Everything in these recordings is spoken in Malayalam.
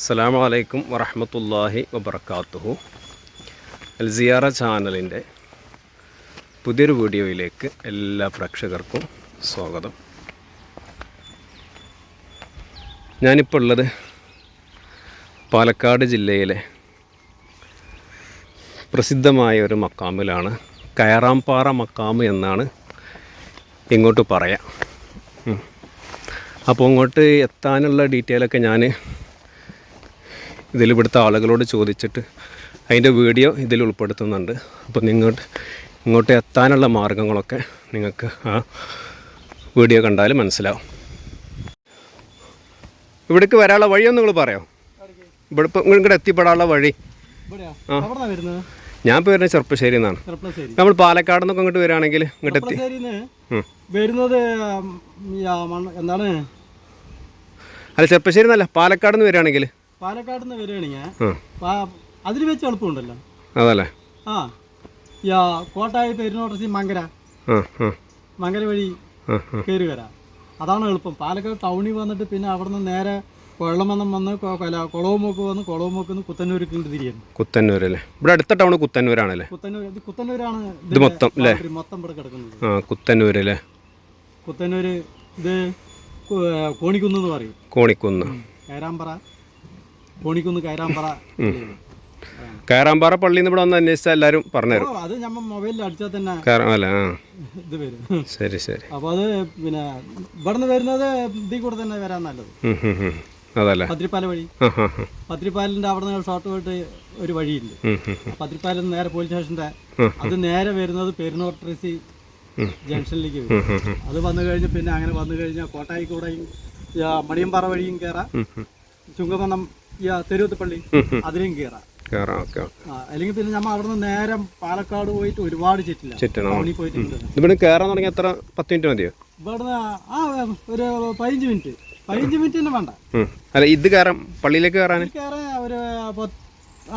അസ്സാം വലൈക്കും വറഹമത്തല്ലാഹി വബർക്കാത്തുഹു അൽ സിയാറ ചാനലിന്റെ പുതിയൊരു വീഡിയോയിലേക്ക് എല്ലാ പ്രേക്ഷകർക്കും സ്വാഗതം. ഞാനിപ്പോൾ ഉള്ളത് പാലക്കാട് ജില്ലയിലെ പ്രസിദ്ധമായ ഒരു മക്കാമിലാണ്. കയറാംപാറ മക്കാമ് എന്നാണ് ഇങ്ങോട്ട് പറയാം. അപ്പോൾ ഇങ്ങോട്ട് എത്താനുള്ള ഡീറ്റെയിലൊക്കെ ഞാൻ ഇതിൽ ഇവിടുത്തെ ആളുകളോട് ചോദിച്ചിട്ട് അതിന്റെ വീഡിയോ ഇതിൽ ഉൾപ്പെടുത്തുന്നുണ്ട്. അപ്പോൾ നിങ്ങോട്ട് ഇങ്ങോട്ട് എത്താനുള്ള മാർഗങ്ങളൊക്കെ നിങ്ങൾക്ക് ആ വീഡിയോ കണ്ടാൽ മനസ്സിലാവും. ഇവിടേക്ക് വരാനുള്ള വഴിയൊന്നും നിങ്ങൾ പറയാം ഇവിടെ ഇപ്പം ഇങ്ങോട്ട് എത്തിപ്പെടാനുള്ള വഴി. ആ. ഞാൻ ഇപ്പോൾ വരുന്നത് ചെറുപ്പശ്ശേരി എന്നാണ് നമ്മൾ പാലക്കാട് നിന്നൊക്കെ ഇങ്ങോട്ട് വരികയാണെങ്കിൽ ഇങ്ങോട്ട് എത്തി. വരുന്നത് എന്താണ്? അല്ല ചെറുപ്പശ്ശേരി എന്നല്ല പാലക്കാട് നിന്ന് വരികയാണെങ്കിൽ. പാലക്കാട് നിന്ന് വരികയാണെങ്കിൽ അതിൽ വെച്ച് എളുപ്പമുണ്ടല്ലോ. അതല്ലേ? ആ. യാ കോട്ടായി പെരുന്നോട്ടസി മങ്കര. മങ്കര വഴി കയറി വരാം. അതാണ് എളുപ്പം. പാലക്കാട് ടൗണിൽ വന്നിട്ട് പിന്നെ അവിടെ നിന്ന് നേരെ കൊള്ളമന്നം വന്ന് കുളവുമൊക്കെ വന്ന് കുളവുമൊക്കെ നിന്ന് കുത്തന്നൂർക്ക് തിരിയുന്നു കുത്തന്നൂർ അല്ലേ ഇവിടെ അടുത്ത ടൗൺ കുത്തന്നൂരാണല്ലേ? കുത്തന്നൂർ ഇത് കുത്തന്നൂരാണ് ഇത് മൊത്തം അല്ലേ? മൊത്തം ഇവിടെ കിടക്കുന്നത്. ആ കുത്തന്നൂർ അല്ലേ കുത്തന്നൂര് ഇത് കോണിക്കുന്ന് എന്ന് പറയും. കോണിക്കുന്ന്. കയറാമ്പറ കോണിക്കുന്ന് കയറാമ്പറ. കയറാമ്പാറ പള്ളിയിൽ നിന്ന് ഇവിടെ വന്ന് അന്വേഷിച്ചാൽ എല്ലാവരും പറഞ്ഞുതരും. അത് നമ്മൾ മൊബൈലിൽ അടിച്ചാൽ തന്നെ അല്ല? ആ. ഇത് വരും. ശരി ശരി. അപ്പോൾ അത് പിന്നെ ഇവിടുന്ന് വരുന്നത് ഇതിൽ കൂടെ തന്നെ വരാൻ നല്ലത്. അതല്ലേ? പത്രിപ്പാല വഴി. പത്രിപ്പാലിന്റെ. അവിടെ നിന്ന് ഷോർട്ട് പോയിട്ട് ഒരു ഉം. പത്രിപ്പാലിൽ നിന്ന് നേരെ പോലീസ് സ്റ്റേഷന്റെ അത് നേരെ വരുന്നത് പെരുന്നോട്രസി ട്രസി ജംഗ്ഷനിലേക്ക് വരും. അത് വന്നു കഴിഞ്ഞ് പിന്നെ അങ്ങനെ വന്നു കഴിഞ്ഞാൽ കോട്ടായിക്കൂടെയും മണിയമ്പാറ വഴിയും കയറാം. ചുങ്കമന്നം ഉം. അതിലും കയറാം അല്ലെങ്കിൽ പിന്നെ നമ്മൾ അവിടെ നേരം നേരെ പാലക്കാട് പോയിട്ട് ഒരുപാട് ചുറ്റില്ല. ഇവിടെ കയറാൻ തുടങ്ങി എത്ര? പത്ത് മിനിറ്റ് മതിയോ? ഇവിടുന്ന് ആ ഒരു പതിനഞ്ച് മിനിറ്റ്. പതിനഞ്ച് മിനിറ്റ് തന്നെ വേണ്ട. അല്ല ഇത് കയറാം പള്ളിയിലേക്ക് കയറാൻ ഒരു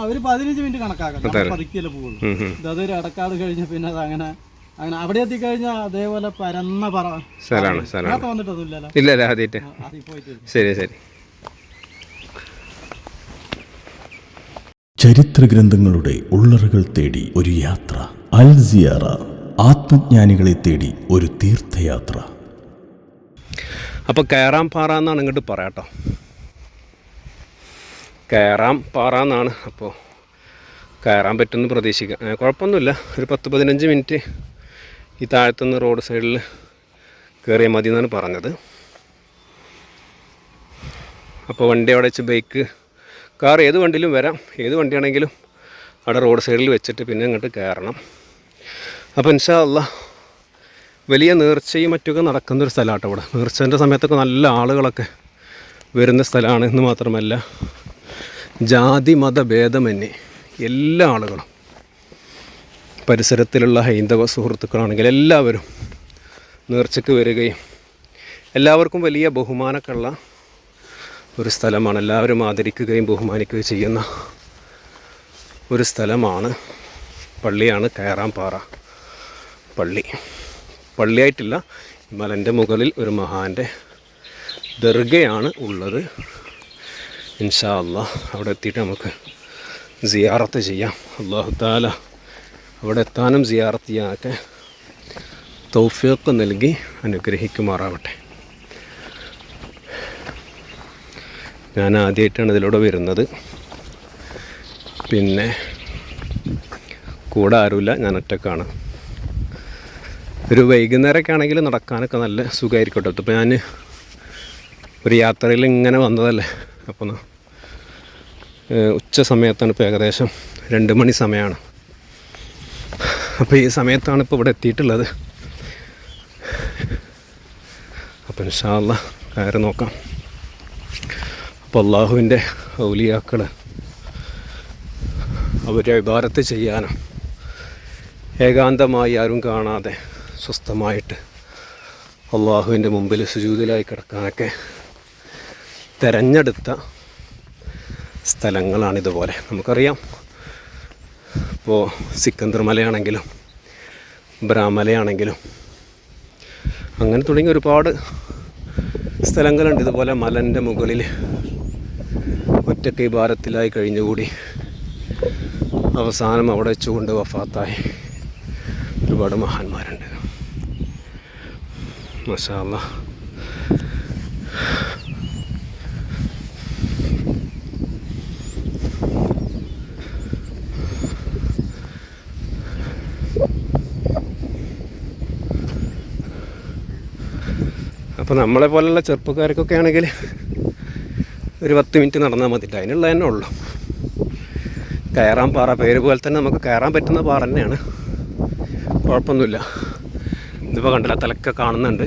ഒരു പതിനഞ്ച് മിനിറ്റ് കണക്കാക്കാം പതുക്കിയല്ല പോകുള്ളൂ. ഇത് അതൊരു ഇടക്കാട് കഴിഞ്ഞ പിന്നെ അത് അങ്ങനെ അങ്ങനെ അവിടെ എത്തിക്കഴിഞ്ഞാൽ അതേപോലെ പരന്ന പറ സ്ഥലമാണ് സ്ഥലമാണ്. ഇല്ല ശരി ശരി. ചരിത്രഗ്രന്ഥങ്ങളുടെ ഉള്ളറുകൾ തേടി ഒരു യാത്ര. അൽ സിയാറ ആത്മജ്ഞാനികളെ തേടി ഒരു തീർത്ഥയാത്ര. അപ്പോൾ കയറാം പാറ എന്നാണ് ഇങ്ങോട്ട് പറയാട്ടോ കയറാം പാറ എന്നാണ് അപ്പോൾ കയറാൻ പറ്റുമെന്ന് പ്രതീക്ഷിക്കാം. കുഴപ്പമൊന്നുമില്ല. ഒരു പത്ത് പതിനഞ്ച് മിനിറ്റ് ഈ താഴത്തുനിന്ന് റോഡ് സൈഡിൽ കയറിയാൽ മതി എന്നാണ് പറഞ്ഞത്. അപ്പോൾ വണ്ടി അവിടെ വെച്ച് ബൈക്ക് കാർ ഏത് വണ്ടിയിലും വരാം. ഏത് വണ്ടിയാണെങ്കിലും അവിടെ റോഡ് സൈഡിൽ വെച്ചിട്ട് പിന്നെ അങ്ങോട്ട് കയറണം. അപ്പോൾ ഇൻഷാ അല്ല വലിയ നേർച്ചയും മറ്റൊക്കെ നടക്കുന്നൊരു സ്ഥലമാട്ടോ ഇവിടെ. നേർച്ചേന്റെ സമയത്തൊക്കെ നല്ല ആളുകളൊക്കെ വരുന്ന സ്ഥലമാണ് എന്ന് മാത്രമല്ല ജാതി മത ഭേദമന്യേ എല്ലാ ആളുകളും പരിസരത്തിലുള്ള ഹൈന്ദവ സുഹൃത്തുക്കളാണെങ്കിൽ എല്ലാവരും നേർച്ചയ്ക്ക് വരികയും എല്ലാവർക്കും വലിയ ബഹുമാനമൊക്കെ ഉള്ള ഒരു സ്ഥലമാണ്. എല്ലാവരും ആദരിക്കുകയും ബഹുമാനിക്കുകയും ചെയ്യുന്ന ഒരു സ്ഥലമാണ് പള്ളിയാണ് കയറാംപാറ. പള്ളി. പള്ളിയായിട്ടില്ല. മലന്റെ മുകളിൽ ഒരു മഹാന്റെ ദർഗയാണ് ഉള്ളത്. ഇൻഷാ അല്ലാ അവിടെ എത്തിയിട്ട് നമുക്ക് സിയാറത്ത് ചെയ്യാം. അള്ളാഹു താല അവിടെ എത്താനും സിയാറത്ത് ചെയ്യാനൊക്കെ തൗഫീഖ് നൽകി അനുഗ്രഹിക്കുമാറാവട്ടെ. ഞാൻ ആദ്യമായിട്ടാണ് ഇതിലൂടെ വരുന്നത്. പിന്നെ കൂടെ ആരുമില്ല ഞാൻ ഒറ്റക്കാണ്. ഒരു വൈകുന്നേരമൊക്കെ ആണെങ്കിൽ നടക്കാനൊക്കെ നല്ല സുഖമായിരിക്കട്ടെ. കേട്ടോ ഇപ്പോൾ ഞാൻ ഒരു യാത്രയിൽ ഇങ്ങനെ വന്നതല്ലേ. ഒന്ന്, ഉച്ച സമയത്താണ് ഇപ്പോൾ ഏകദേശം രണ്ട് മണി സമയമാണ്. അപ്പോൾ ഈ സമയത്താണ് ഇപ്പോൾ ഇവിടെ എത്തിയിട്ടുള്ളത്. അപ്പം ഇൻഷാല്ല കയറി നോക്കാം. അപ്പോൾ അള്ളാഹുവിന്റെ ഔലിയാക്കൾ അവരെ ഇബാരത്ത് ചെയ്യാനും ഏകാന്തമായി ആരും കാണാതെ സ്വസ്ഥമായിട്ട് അള്ളാഹുവിന്റെ മുമ്പിൽ സുജൂതിലായി കിടക്കാനൊക്കെ തിരഞ്ഞെടുത്ത സ്ഥലങ്ങളാണിതുപോലെ നമുക്കറിയാം. ഇപ്പോൾ സിക്കന്ദർ മലയാണെങ്കിലും ബ്രാമലയാണെങ്കിലും അങ്ങനെ തുടങ്ങി ഒരുപാട് സ്ഥലങ്ങളുണ്ട്. ഇതുപോലെ മലന്റെ മുകളിൽ ഒറ്റയ്ക്ക് ഭാരത്തിലായി കഴിഞ്ഞുകൂടി. അവസാനം അവിടെ വെച്ചുകൊണ്ട് വഫാത്തായി. ഒരുപാട് മഹാന്മാരുണ്ട്. മസാല അപ്പോൾ നമ്മളെ പോലുള്ള ചെറുപ്പക്കാർക്കൊക്കെ ആണെങ്കിൽ ഒരു പത്ത് മിനിറ്റ് നടന്നാൽ മതി. അതിനുള്ള തന്നെ ഉള്ളു. കയറാൻ പാറ പേര് പോലെ തന്നെ നമുക്ക് കയറാൻ പറ്റുന്ന പാറ തന്നെയാണ്. കുഴപ്പമൊന്നുമില്ല. ഇതിപ്പോൾ കണ്ടില്ല തലക്ക കാണുന്നുണ്ട്.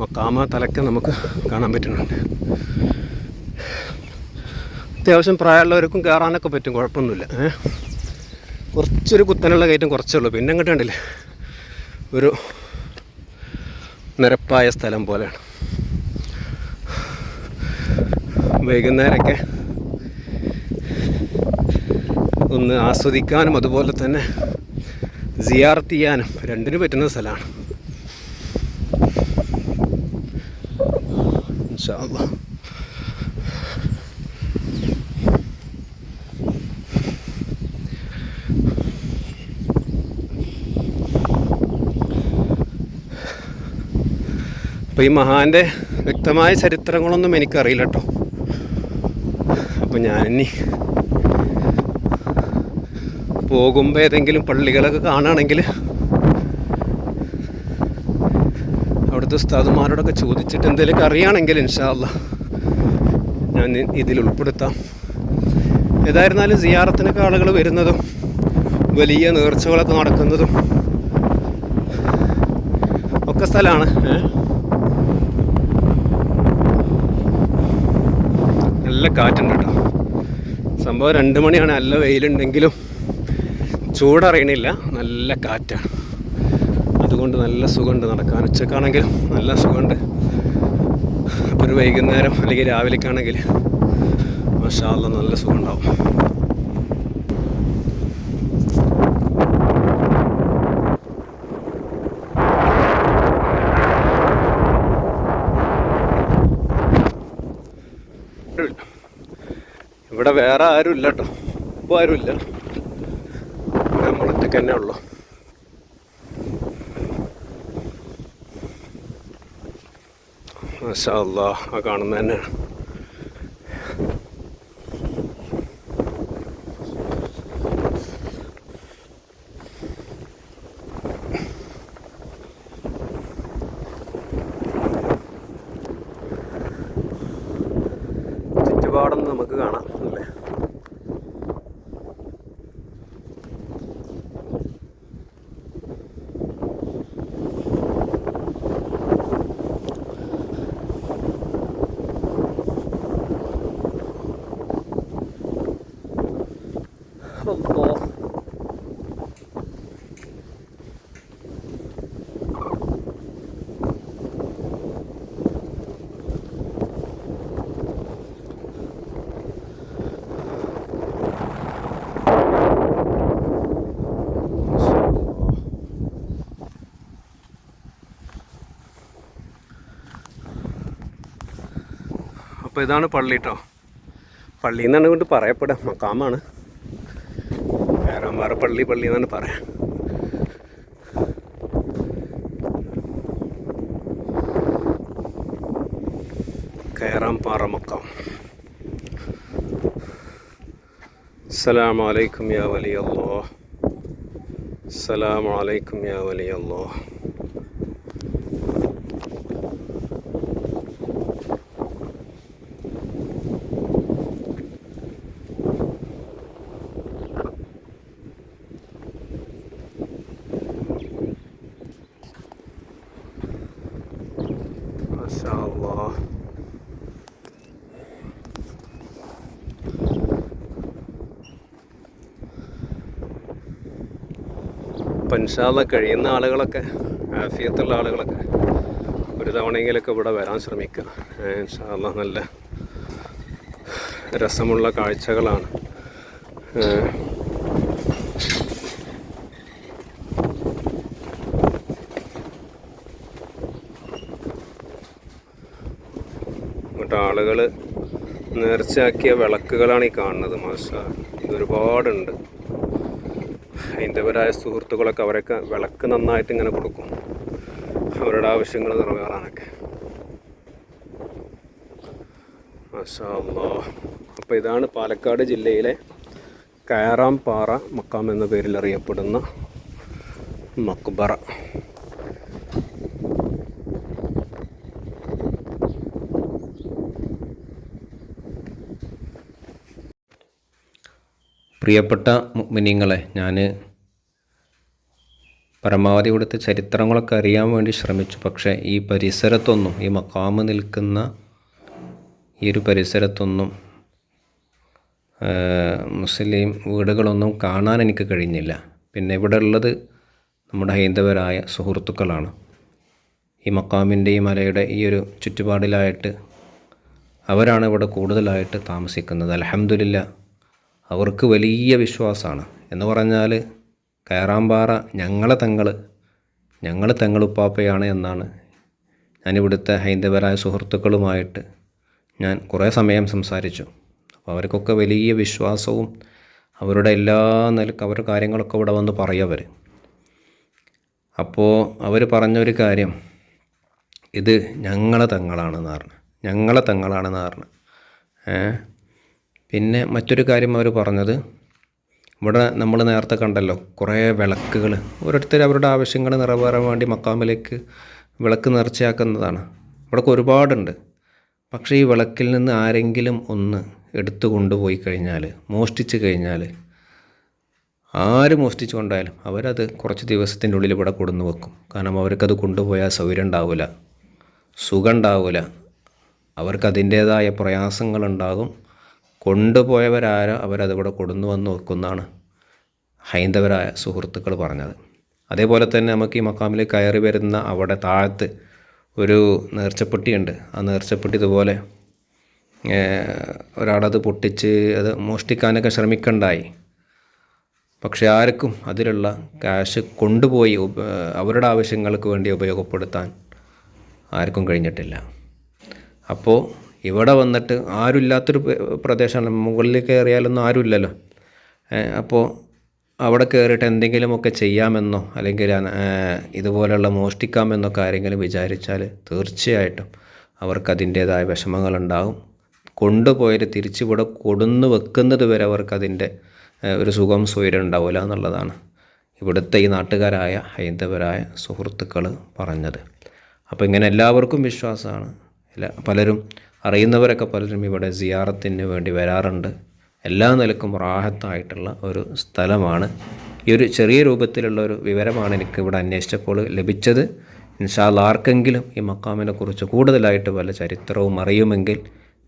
മക്കാമ തലക്ക നമുക്ക് കാണാൻ പറ്റുന്നുണ്ട്. അത്യാവശ്യം പ്രായമുള്ളവർക്കും കയറാനൊക്കെ പറ്റും കുഴപ്പമൊന്നുമില്ല. കുറച്ചൊരു കുത്തനുള്ള കയറ്റം കുറച്ചേ ഉള്ളൂ. പിന്നെ അങ്ങോട്ട് കണ്ടില്ലേ? ഒരു നിരപ്പായ സ്ഥലം പോലെയാണ്. വൈകുന്നേരമൊക്കെ ഒന്ന് ആസ്വദിക്കാനും അതുപോലെ തന്നെ സിയാർത്ത് ചെയ്യാനും രണ്ടിനും പറ്റുന്ന സ്ഥലമാണ്. അപ്പോൾ ഈ മഹാന്റെ വ്യക്തമായ ചരിത്രങ്ങളൊന്നും എനിക്കറിയില്ല കേട്ടോ അപ്പോൾ ഞാനിനി പോകുമ്പോൾ ഏതെങ്കിലും പള്ളികളൊക്കെ കാണുകയാണെങ്കിൽ അവിടുത്തെ ഉസ്താദുമാരോടൊക്കെ ചോദിച്ചിട്ട് എന്തെങ്കിലുമൊക്കെ അറിയുകയാണെങ്കിൽ ഇൻഷാല്ല ഞാൻ ഇതിൽ ഉൾപ്പെടുത്താം. ഏതായിരുന്നാലും സിയാറത്തിനൊക്കെ ആളുകൾ വരുന്നതും വലിയ നേർച്ചകളൊക്കെ നടക്കുന്നതും ഒക്കെ സ്ഥലമാണ്. നല്ല കാറ്റുണ്ട് കേട്ടോ. സംഭവം രണ്ട് മണിയാണ്. നല്ല വെയിലുണ്ടെങ്കിലും ചൂടറിയണില്ല. നല്ല കാറ്റാണ്. അതുകൊണ്ട് നല്ല സുഖമുണ്ട്. നടക്കാൻ ഉച്ചക്കാണെങ്കിലും നല്ല സുഖമുണ്ട്. അപ്പോൾ ഒരു വൈകുന്നേരം അല്ലെങ്കിൽ രാവിലേക്കാണെങ്കിൽ മഷാല്ല നല്ല സുഖമുണ്ടാവും ഇവിടെ വേറെ ആരും ഇല്ല കേട്ടോ ഇപ്പോൾ ആരുമില്ല മുളറ്റൊക്കെ തന്നെ ഉള്ളു. മാഷാ അള്ളാ ആ കാണുന്ന തന്നെയാണ് ചുറ്റുപാടും നമുക്ക് കാണാം അല്ലേ അല്ലാ. അപ്പോൾ ഇതാണ് പള്ളി കേട്ടോ പള്ളി എന്നാണ് കൊണ്ട് പറയപ്പെടാം. മക്കാമാണ്. വേറെ പള്ളി പള്ളി എന്നാണ് പറയാം. കയറാംപാറ അസ്സലാമു അലൈക്കും യാ വലിയല്ലോ. അസ്സലാമു അലൈക്കും യാ വലിയല്ലോ. പൻഷാല കഴിയുന്ന ആളുകളൊക്കെ ആഫിയത്തുള്ള ആളുകളൊക്കെ ഒരു തവണയെങ്കിലൊക്കെ ഇവിടെ വരാൻ ശ്രമിക്കുക. ഇൻഷാല്ല നല്ല രസമുള്ള കാഴ്ചകളാണ്. എന്നിട്ട് ആളുകൾ നേർച്ചയാക്കിയ വിളക്കുകളാണ് ഈ കാണുന്നത് മാഷ. ഇതൊരുപാടുണ്ട് ഹൈന്ദവരായ സുഹൃത്തുക്കളൊക്കെ അവരൊക്കെ വിളക്ക് നന്നായിട്ട് ഇങ്ങനെ കൊടുക്കും. അവരുടെ ആവശ്യങ്ങൾ നിറവേറാനൊക്കെ. അസാമോ അപ്പോൾ ഇതാണ് പാലക്കാട് ജില്ലയിലെ കയറാംപാറ മക്കാം എന്ന പേരിൽ അറിയപ്പെടുന്ന മക്ബറ. പ്രിയപ്പെട്ട മിനിങ്ങളെ ഞാൻ പരമാവധി ഇവിടുത്തെ ചരിത്രങ്ങളൊക്കെ അറിയാൻ വേണ്ടി ശ്രമിച്ചു. പക്ഷേ ഈ പരിസരത്തൊന്നും ഈ മക്കാമ് നിൽക്കുന്ന ഈ ഒരു പരിസരത്തൊന്നും മുസ്ലിം വീടുകളൊന്നും കാണാൻ എനിക്ക് കഴിഞ്ഞില്ല. പിന്നെ ഇവിടെ ഉള്ളത് നമ്മുടെ ഹൈന്ദവരായ സുഹൃത്തുക്കളാണ്. ഈ മക്കാമിന്റെ ഈ മലയുടെ ഈ ഒരു ചുറ്റുപാടിലായിട്ട് അവരാണ് ഇവിടെ കൂടുതലായിട്ട് താമസിക്കുന്നത്. അലഹമില്ല അവർക്ക് വലിയ വിശ്വാസമാണ്. എന്ന് പറഞ്ഞാൽ കയറാമ്പാറ ഞങ്ങളെ തങ്ങൾ ഞങ്ങൾ തങ്ങളുപ്പാപ്പയാണ് എന്നാണ് ഞാനിവിടുത്തെ ഹൈന്ദവരായ സുഹൃത്തുക്കളുമായിട്ട് ഞാൻ കുറേ സമയം സംസാരിച്ചു. അപ്പോൾ അവർക്കൊക്കെ വലിയ വിശ്വാസവും അവരുടെ എല്ലാ നിലയ്ക്ക് അവരുടെ കാര്യങ്ങളൊക്കെ ഇവിടെ വന്ന് പറയവർ അപ്പോൾ അവർ പറഞ്ഞൊരു കാര്യം ഇത് ഞങ്ങളെ തങ്ങളാണെന്ന് പറഞ്ഞു ഞങ്ങളെ തങ്ങളാണെന്ന് പറഞ്ഞു. ഏ പിന്നെ മറ്റൊരു കാര്യം അവർ പറഞ്ഞത് ഇവിടെ നമ്മൾ നേരത്തെ കണ്ടല്ലോ കുറേ വിളക്കുകൾ ഓരോരുത്തർ അവരുടെ ആവശ്യങ്ങൾ നിറവേറാൻ വേണ്ടി മക്കാമിലേക്ക് വിളക്ക് നേർച്ചയാക്കുന്നതാണ്. ഇവിടെയൊക്കെ ഒരുപാടുണ്ട്. പക്ഷേ ഈ വിളക്കിൽ നിന്ന് ആരെങ്കിലും ഒന്ന് എടുത്തു കൊണ്ടുപോയി കഴിഞ്ഞാൽ മോഷ്ടിച്ച് കഴിഞ്ഞാൽ ആര് മോഷ്ടിച്ചു കൊണ്ടായാലും അവരത് കുറച്ച് ദിവസത്തിന്റെ ഉള്ളിൽ ഇവിടെ കൊടുന്നു വെക്കും. കാരണം അവർക്കത് കൊണ്ടുപോയാൽ സൗകര്യം ഉണ്ടാവില്ല സുഖം ഉണ്ടാവില്ല. അവർക്കതിന്റേതായ പ്രയാസങ്ങളുണ്ടാകും. കൊണ്ടുപോയവരാരോ അവരതിവിടെ കൊണ്ടു വന്ന് നോക്കുന്നതാണ് ഹൈന്ദവരായ സുഹൃത്തുക്കൾ പറഞ്ഞത്. അതേപോലെ തന്നെ നമുക്ക് ഈ മക്കാമിൽ കയറി വരുന്ന അവിടെ താഴത്ത് ഒരു നേർച്ചപ്പെട്ടിയുണ്ട്. ആ നേർച്ചപ്പെട്ടി ഇതുപോലെ ഒരാളത് പൊട്ടിച്ച് അത് മോഷ്ടിക്കാനൊക്കെ ശ്രമിക്കണ്ടായി. പക്ഷെ ആർക്കും അതിലുള്ള ക്യാഷ് കൊണ്ടുപോയി അവരുടെ ആവശ്യങ്ങൾക്ക് വേണ്ടി ഉപയോഗപ്പെടുത്താൻ ആർക്കും കഴിഞ്ഞിട്ടില്ല. അപ്പോൾ ഇവിടെ വന്നിട്ട് ആരുമില്ലാത്തൊരു പ്ര- പ്രദേശമാണ്. മുകളിൽ കയറിയാലൊന്നും ആരുമില്ലല്ലോ. അപ്പോൾ അവിടെ കയറിയിട്ട് എന്തെങ്കിലുമൊക്കെ ചെയ്യാമെന്നോ അല്ലെങ്കിൽ ഇതുപോലെയുള്ള മോഷ്ടിക്കാമെന്നൊക്കെ ആരെങ്കിലും വിചാരിച്ചാൽ തീർച്ചയായിട്ടും അവർക്ക് അതിന്റേതായ വിഷമങ്ങളുണ്ടാകും കൊണ്ടുപോയത് തിരിച്ചിവിടെ കൊടുന്ന് വെക്കുന്നത് വരെ അവർക്കതിന്റെ ഒരു സുഖം സ്വൈരം ഉണ്ടാവില്ല എന്നുള്ളതാണ് ഇവിടുത്തെ ഈ നാട്ടുകാരായ ഹൈന്ദവരായ സുഹൃത്തുക്കൾ പറഞ്ഞത്. അപ്പോൾ ഇങ്ങനെ എല്ലാവർക്കും വിശ്വാസമാണ്. പലരും അറിയുന്നവരൊക്കെ പലരും ഇവിടെ സിയാറത്തിന് വേണ്ടി വരാറുണ്ട്. എല്ലാ നിലക്കും റാഹത്തായിട്ടുള്ള ഒരു സ്ഥലമാണ്. ഈ ഒരു ചെറിയ രൂപത്തിലുള്ള ഒരു വിവരമാണ് എനിക്ക് ഇവിടെ അന്വേഷിച്ചപ്പോൾ ലഭിച്ചത്. ഇൻഷാല്ല ആർക്കെങ്കിലും ഈ മക്കാമിനെ കുറിച്ച് കൂടുതലായിട്ട് വല്ല ചരിത്രവും അറിയുമെങ്കിൽ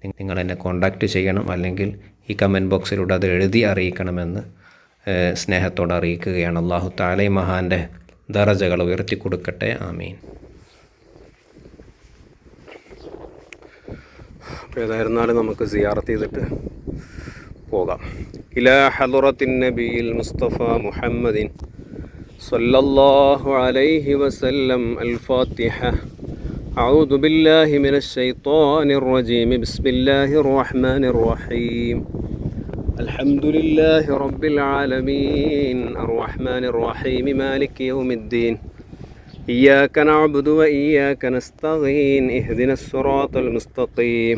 നിങ്ങൾ എന്നെ കോൺടാക്റ്റ് ചെയ്യണം. അല്ലെങ്കിൽ ഈ കമന്റ് ബോക്സിലൂടെ അത് എഴുതി അറിയിക്കണമെന്ന് സ്നേഹത്തോടെ അറിയിക്കുകയാണ്. അള്ളാഹു താലൈ മഹാന്റെ ദറജകൾ ഉയർത്തി കൊടുക്കട്ടെ ആമീൻ. അപ്പോൾ ഏതായിരുന്നാലും നമുക്ക് സിയാറത്ത് ചെയ്തിട്ട് പോകാം ഇലാ ഹലുറത്തിൻ നബിയിൽ മുസ്തഫ മുഹമ്മദിൻ സല്ലല്ലാഹു അലൈഹി വസല്ലം അൽ ഫാത്തിഹ أعوذ بالله من الشيطان الرجيم بسم الله الرحمن الرحيم الحمد لله رب العالمين الرحمن الرحيم مالك يوم الدين إياك نعبد وإياك نستعين اهدنا الصراط المستقيم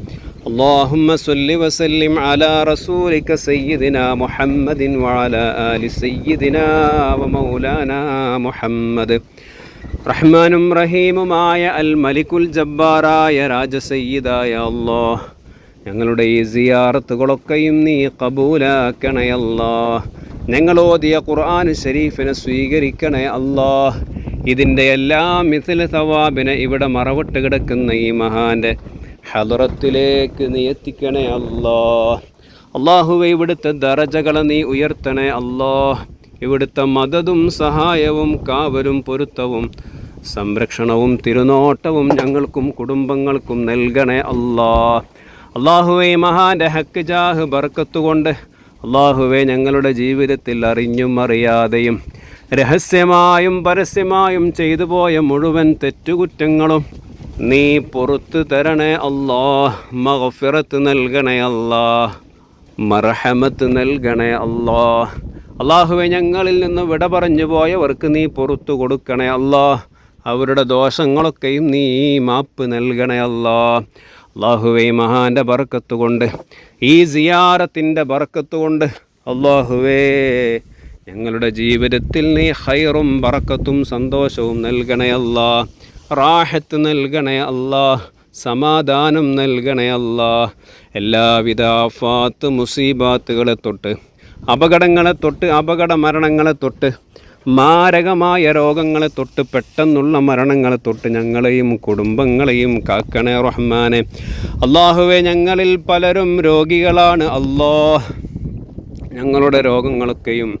اللهم صل وسلم على رسولك سيدنا محمد وعلى آل سيدنا ومولانا محمد റഹ്മാനും റഹീമുമായ അൽ മലിക്കുൽ ജബ്ബാറായ രാജസയ്യിദായ അല്ലാഹ് ഞങ്ങളുടെ ഈ സിയാറത്തുകളൊക്കെയും നീ കബൂലാക്കണേ അല്ലാഹ് ഞങ്ങൾ ഓതിയ ഖുർആൻ ഷരീഫിനെ സ്വീകരിക്കണേ അല്ലാഹ് ഇതിൻ്റെ എല്ലാ മിഥിൽ സവാബിനെ ഇവിടെ മറവിട്ട് കിടക്കുന്ന ഈ മഹാൻ്റെ ഹലറത്തിലേക്ക് നീ എത്തിക്കണേ അല്ലോ. അള്ളാഹുവെ ഇവിടുത്തെ ദറജകളെ നീ ഉയർത്തണേ അല്ലോ. ഇവിടുത്തെ മദതും സഹായവും കാവലും പൊരുത്തവും സംരക്ഷണവും തിരുനോട്ടവും ഞങ്ങൾക്കും കുടുംബങ്ങൾക്കും നൽകണേ അല്ലാ. അള്ളാഹുവെ മഹാന്റെ ഹക്ക് ജാഹ് ബർക്കത്തുകൊണ്ട് അള്ളാഹുവെ ഞങ്ങളുടെ ജീവിതത്തിൽ അറിഞ്ഞും അറിയാതെയും രഹസ്യമായും പരസ്യമായും ചെയ്തു പോയ മുഴുവൻ തെറ്റുകുറ്റങ്ങളും നീ പുറത്തു തരണേ അല്ലാ മഹഫിറത്ത് നൽകണേ അല്ലാ മർഹമത്ത് നൽകണേ അല്ലാ അള്ളാഹുവെ ഞങ്ങളിൽ നിന്ന് വിട പറഞ്ഞു പോയവർക്ക് നീ പുറത്തു കൊടുക്കണേ അല്ലാ അവരുടെ ദോഷങ്ങളൊക്കെയും നീ മാപ്പ് നൽകണേ അല്ലാ അള്ളാഹുവെ മഹാന്റെ ബർക്കത്ത് കൊണ്ട് ഈ സിയാറത്തിന്റെ ബർക്കത്ത് കൊണ്ട് അള്ളാഹുവേ ഞങ്ങളുടെ ജീവിതത്തിൽ നീ ഹൈറും ബറക്കത്തും സന്തോഷവും നൽകണേ അല്ലാ റാഹത്ത് നൽകണേ അല്ലാ സമാധാനം നൽകണേ അല്ലാ എല്ലാവിധ ആഫാത്ത് മുസീബാത്തുകളെ തൊട്ട് അപകടങ്ങളെ തൊട്ട് അപകട മരണങ്ങളെ തൊട്ട് മാരകമായ രോഗങ്ങളെ തൊട്ട് പെട്ടെന്നുള്ള മരണങ്ങളെ തൊട്ട് ഞങ്ങളെയും കുടുംബങ്ങളെയും കാക്കണേ റഹ്മാനെ. അള്ളാഹുവെ ഞങ്ങളിൽ പലരും രോഗികളാണ്. അള്ളാഹ് ഞങ്ങളുടെ രോഗങ്ങളൊക്കെയും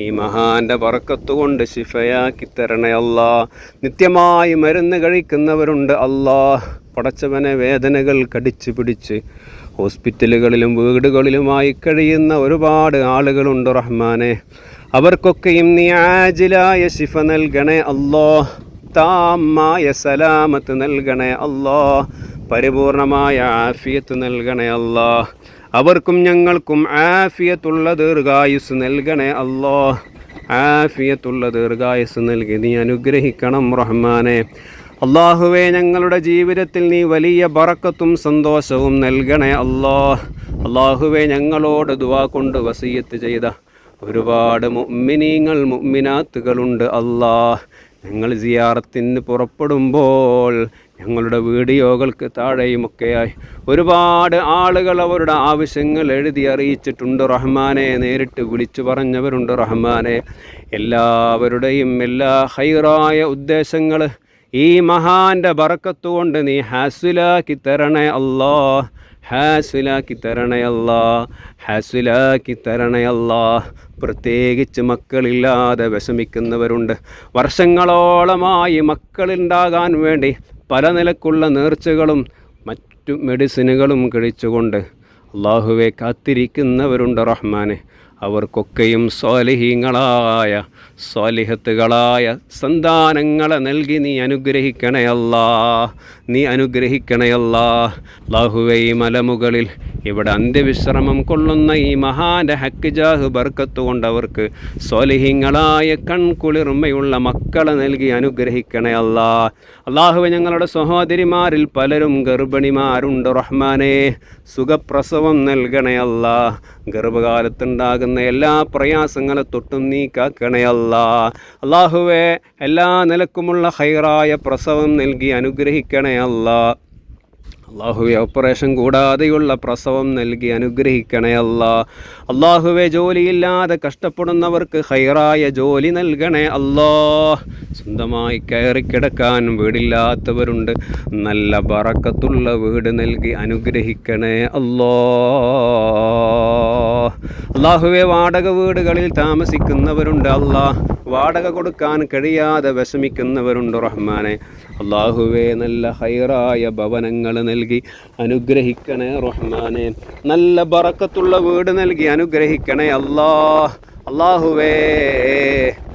ഈ മഹാന്റെ പറക്കത്തുകൊണ്ട് ശിഫയാക്കി തരണേ അല്ലാ. നിത്യമായി മരുന്ന് കഴിക്കുന്നവരുണ്ട് അല്ലാ. പടച്ചവനെ വേദനകൾ കടിച്ചു പിടിച്ച് ഹോസ്പിറ്റലുകളിലും വീടുകളിലുമായി കഴിയുന്ന ഒരുപാട് ആളുകളുണ്ട് റഹ്മാനെ. അവർക്കൊക്കെയും നീ ആജിലായ ശിഫ നൽകണേ അല്ലോ. താമായ സലാമത്ത് നൽകണേ അല്ലോ. പരിപൂർണമായ ആഫിയത്ത് നൽകണേ അല്ലാ. അവർക്കും ഞങ്ങൾക്കും ആഫിയത്തുള്ള ദീർഘായുസ് നൽകണേ അല്ലോ ആഫിയത്തുള്ള ദീർഘായുസ് നൽകി. നീ അനുഗ്രഹിക്കണം റഹ്മാനെ. അള്ളാഹുവെ ഞങ്ങളുടെ ജീവിതത്തിൽ നീ വലിയ ബറക്കത്തും സന്തോഷവും നൽകണേ അല്ലോ അള്ളാഹുവെ ഞങ്ങളോട് ദുവാ കൊണ്ട് വസീയത്ത് ചെയ്ത ഒരുപാട് മുമ്മിനീങ്ങൾ മുമ്മിനാത്തുകളുണ്ട് അല്ലാ ഞങ്ങൾ സിയാറത്തിന് പുറപ്പെടുമ്പോൾ ഞങ്ങളുടെ വീഡിയോകൾക്ക് താഴെയുമൊക്കെയായി ഒരുപാട് ആളുകൾ അവരുടെ ആവശ്യങ്ങൾ എഴുതി അറിയിച്ചിട്ടുണ്ട്. റഹ്മാനെ നേരിട്ട് വിളിച്ചു പറഞ്ഞവരുണ്ട് റഹ്മാനെ. എല്ലാവരുടെയും എല്ലാ ഹൈറായ ഉദ്ദേശങ്ങൾ ഈ മഹാന്റെ ബറക്കത്തുകൊണ്ട് നീ ഹാസിലാക്കി തരണേ അല്ലാ. ഹാസിലാക്കി തരണേ അല്ലാ. ഹാസിലാക്കി അല്ലാ. പ്രത്യേകിച്ച് മക്കളില്ലാതെ വിഷമിക്കുന്നവരുണ്ട്. വർഷങ്ങളോളമായി മക്കളുണ്ടാകാൻ വേണ്ടി പല നിലക്കുള്ള നേർച്ചകളും മറ്റു മെഡിസിനുകളും കഴിച്ചുകൊണ്ട് അള്ളാഹുവെ കാത്തിരിക്കുന്നവരുണ്ട് റഹ്മാനെ. അവർക്കൊക്കെയും സ്വാലിഹീങ്ങളായ സ്വാലിഹത്തുകളായ സന്താനങ്ങളെ നൽകി നീ അനുഗ്രഹിക്കണേ അല്ലാ. നീ അനുഗ്രഹിക്കണേ ലാഹുവൈ മലമുകളിൽ ഇവിടെ അന്ത്യവിശ്രമം കൊള്ളുന്ന ഈ മഹാന്റെ ഹക്കിജാഹ് ബർക്കത്ത് കൊണ്ടവർക്ക് സ്വാലിഹീങ്ങളായ കൺകുളിർമയുള്ള മക്കളെ നൽകി അനുഗ്രഹിക്കണേ അല്ലാ. അള്ളാഹുവെ ഞങ്ങളുടെ സഹോദരിമാരിൽ പലരും ഗർഭിണിമാരുണ്ട് റഹ്മാനെ. സുഖപ്രസവം നൽകണേ അല്ലാ. ഗർഭകാലത്തുണ്ടാകുന്ന എല്ലാ പ്രയാസങ്ങളെ തൊട്ടും നീ കാക്കണേ അല്ലാ. അള്ളാഹുവെ എല്ലാ നിലക്കുമുള്ള ഹൈറായ പ്രസവം നൽകി അനുഗ്രഹിക്കണേ അല്ലാ അള്ളാഹുവെ ഓപ്പറേഷൻ കൂടാതെയുള്ള പ്രസവം നൽകി അനുഗ്രഹിക്കണേ അല്ലാ. അള്ളാഹുവെ ജോലിയില്ലാതെ കഷ്ടപ്പെടുന്നവർക്ക് ഹൈറായ ജോലി നൽകണേ അല്ലാ. സ്വന്തമായി കയറി കിടക്കാൻ വീടില്ലാത്തവരുണ്ട്. നല്ല ബറക്കത്തുള്ള വീട് നൽകി അനുഗ്രഹിക്കണേ അല്ലോ. അള്ളാഹുവെ വാടക വീടുകളിൽ താമസിക്കുന്നവരുണ്ട് അല്ലാ. വാടക കൊടുക്കാൻ കഴിയാതെ വിഷമിക്കുന്നവരുണ്ട് റഹ്മാനെ. അള്ളാഹുവെ നല്ല ഹൈറായ ഭവനങ്ങൾ നൽകി അനുഗ്രഹിക്കണേ റഹ്മാനെ. നല്ല ബറക്കത്തുള്ള വീട് നൽകി അനുഗ്രഹിക്കണേ അല്ലാ. അള്ളാഹുവേ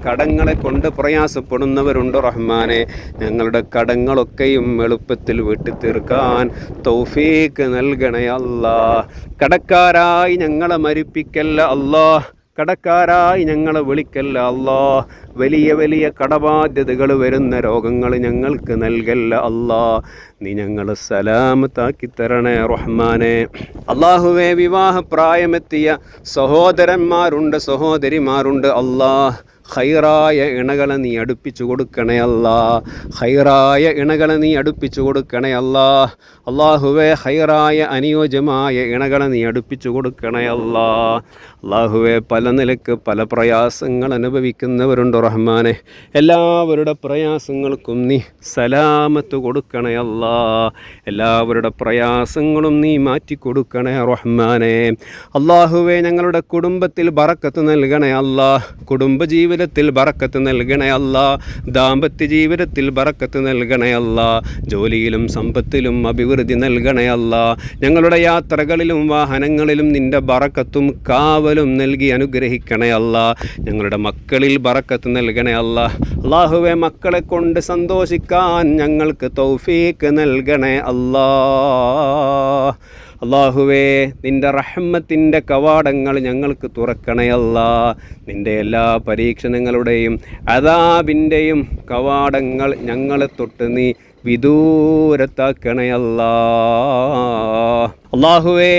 കടങ്ങളെ കൊണ്ട് പ്രയാസപ്പെടുന്നവരുണ്ട് റഹ്മാനെ. ഞങ്ങളുടെ കടങ്ങളൊക്കെയും എളുപ്പത്തിൽ വീട്ടി തീർക്കാൻ തൗഫീക്ക് നൽകണേ അല്ലാ. കടക്കാരായി ഞങ്ങളെ മരിപ്പിക്കല്ല അല്ലാ. കടക്കാരായി ഞങ്ങളെ വിളിക്കല്ല അല്ലാ. വലിയ വലിയ കടബാധ്യതകൾ വരുന്ന രോഗങ്ങൾ ഞങ്ങൾക്ക് നൽകല്ല അല്ലാ. നീ ഞങ്ങൾ സലാമത്താക്കി തരണേ റഹ്മാനെ. അള്ളാഹുവെ വിവാഹപ്രായമെത്തിയ സഹോദരന്മാരുണ്ട് സഹോദരിമാരുണ്ട് അല്ലാ. ഹൈറായ ഇണകളെ നീ അടുപ്പിച്ചു കൊടുക്കണേ അല്ലാ. ഹൈറായ ഇണകളെ നീ അടുപ്പിച്ചു കൊടുക്കണേ അല്ലാ. അള്ളാഹുവെ ഹൈറായ അനുയോജ്യമായ ഇണകളെ നീ അടുപ്പിച്ചു കൊടുക്കണേ അല്ലാ. അള്ളാഹുവെ പല നിലയ്ക്ക് പല പ്രയാസങ്ങൾ അനുഭവിക്കുന്നവരുണ്ട് റഹ്മാനെ. എല്ലാവരുടെ പ്രയാസങ്ങൾക്കും നീ സലാമത്ത് കൊടുക്കണേ അല്ലാ എല്ലാവരുടെ പ്രയാസങ്ങളും നീ മാറ്റി കൊടുക്കണേ റഹ്മാനെ. അള്ളാഹുവെ ഞങ്ങളുടെ കുടുംബത്തിൽ ബറക്കത്ത് നൽകണേ അല്ലാ കുടുംബജീവിതത്തിൽ ബറക്കത്ത് നൽകണേ അല്ലാ ദാമ്പത്യ ജീവിതത്തിൽ ബറക്കത്ത് നൽകണേ അല്ലാ ജോലിയിലും സമ്പത്തിലും അഭിവൃദ്ധി നൽകണേ അല്ലാ ഞങ്ങളുടെ യാത്രകളിലും വാഹനങ്ങളിലും നിന്റെ ബറക്കത്തും കാവലും നൽകി അനുഗ്രഹിക്കണേ അല്ല. ഞങ്ങളുടെ മക്കളിൽ ബറക്കത്ത് നൽകണേ അല്ല. അള്ളാഹുവെ മക്കളെ കൊണ്ട് സന്തോഷിക്കാൻ ഞങ്ങൾക്ക് തൗഫീക്ക് നൽകണേ അല്ലാ. അള്ളാഹുവേ നിന്റെ റഹ്മത്തിന്റെ കവാടങ്ങൾ ഞങ്ങൾക്ക് തുറക്കണയല്ല നിന്റെ എല്ലാ പരീക്ഷണങ്ങളുടെയും അതാബിന്റെയും കവാടങ്ങൾ ഞങ്ങളെ തൊട്ട് നീ വിദൂരത്താക്കണയല്ല അള്ളാഹുവേ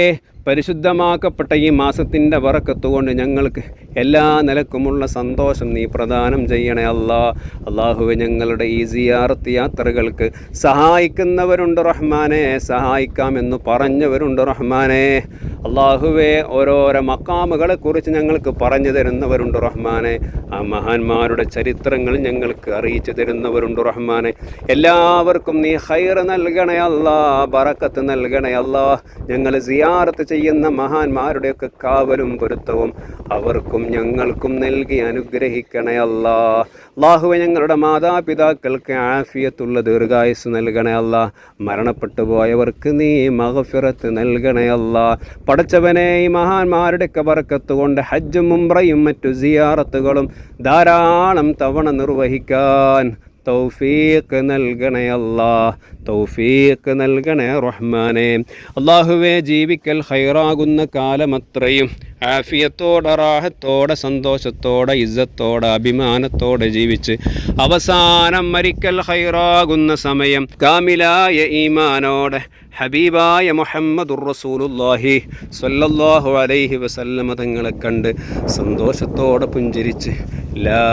പരിശുദ്ധമാക്കപ്പെട്ട ഈ മാസത്തിന്റെ വറക്കത്തുകൊണ്ട് ഞങ്ങൾക്ക് എല്ലാ നിലക്കുമുള്ള സന്തോഷം നീ പ്രദാനം ചെയ്യണേ അല്ലാ. അള്ളാഹുവെ ഞങ്ങളുടെ ഈ സിയാറത്ത് യാത്രകൾക്ക് സഹായിക്കുന്നവരുണ്ട് റഹ്മാനെ സഹായിക്കാമെന്ന് പറഞ്ഞവരുണ്ട് റഹ്മാനെ. അള്ളാഹുവെ ഓരോരോ മക്കാമുകളെ കുറിച്ച് ഞങ്ങൾക്ക് പറഞ്ഞു തരുന്നവരുണ്ട് റഹ്മാനെ. ആ മഹാന്മാരുടെ ചരിത്രങ്ങൾ ഞങ്ങൾക്ക് അറിയിച്ചു തരുന്നവരുണ്ട് റഹ്മാനെ. എല്ലാവർക്കും നീ ഹൈർ നൽകണേ അല്ലാ ബറക്കത്ത് നൽകണേ അല്ലാ. ഞങ്ങൾ സിയാറത്ത് ചെയ്യുന്ന മഹാന്മാരുടെയൊക്കെ കാവലും പൊരുത്തവും അവർക്കും ഞങ്ങൾക്കും നൽകി അനുഗ്രഹിക്കണേ അല്ലാ. അള്ളാഹുവെ ഞങ്ങളുടെ മാതാപിതാക്കൾക്ക് ആഫിയത്തുള്ള ദീർഘായുസ് നൽകണേ അല്ല. മരണപ്പെട്ടു പോയവർക്ക് നീ മഹഫിറത്ത് നൽകണേ അല്ല. പടച്ചവനെ ഈ മഹാന്മാരുടെയൊക്കെ ബർക്കത്ത് കൊണ്ട് ഹജ്ജും മുംറയും മറ്റു സിയാറത്തുകളും ധാരാളം തവണ നിർവഹിക്കാൻ തൗഫീഖ് നൽകണേ അല്ലാ തൗഫീഖ് നൽകണേ റഹ്മാനെ. അള്ളാഹുവെ ജീവിക്കൽ ഹൈറാകുന്ന കാലമത്രയും ആഫിയത്തോടെ റാഹത്തോടെ സന്തോഷത്തോടെ ഇസ്സത്തോടെ അഭിമാനത്തോടെ ജീവിച്ച് അവസാനം മരിക്കൽ ഹൈറാകുന്ന സമയം. കാമിലായ ഈമാനോടെ ഹബീബായ മുഹമ്മദുർ റസൂലുല്ലാഹി സല്ലല്ലാഹു അലൈഹി വസല്ലമ തങ്ങളെ കണ്ട് സന്തോഷത്തോടെ പുഞ്ചിരിച്ച് ലാ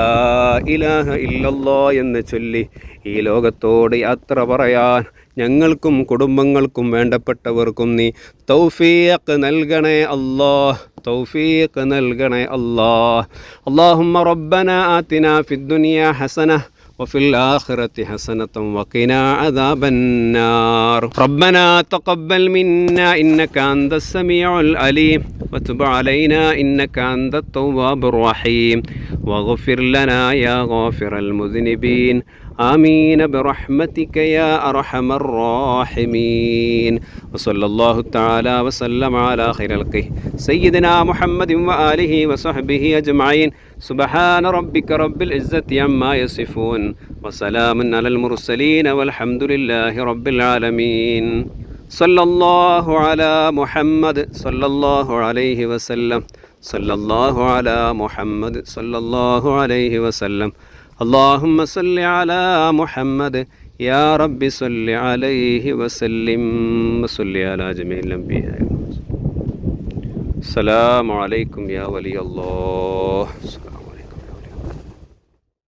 ഇലാഹ ഇല്ലല്ലോ എന്ന് ചൊല്ലി ഈ ലോകത്തോട് യാത്ര പറയാൻ ഞങ്ങൾക്കും കുടുംബങ്ങൾക്കും വേണ്ടപ്പെട്ടവർക്കും നീ തൗഫീഖ് നൽകണേ അല്ലാഹ് തൗഫീഖ് നൽകണേ അല്ലാഹ് അല്ലാഹുമ്മ റബ്ബന ആതിന ഫിദ്ദുനിയ ഹസന وفي الآخرة حسنة وقنا عذاب النار ربنا تقبل منا إنك أنت السميع العليم وتب علينا إنك أنت التواب الرحيم واغفر لنا يا غافر المذنبين آمين برحمتك يا أرحم الراحمين وصلى الله تعالى وسلم على خير الخلق سيدنا محمد وآله وصحبه أجمعين سبحان ربك رب العزة عما يصفون وسلام على المرسلين والحمد لله رب العالمين صلى الله على محمد صلى الله عليه وسلم صلى الله على محمد صلى الله عليه وسلم اللهم صل على محمد يا رب صل عليه وسلم وصل على جميع الأنبياء السلام عليكم يا ولي الله السلام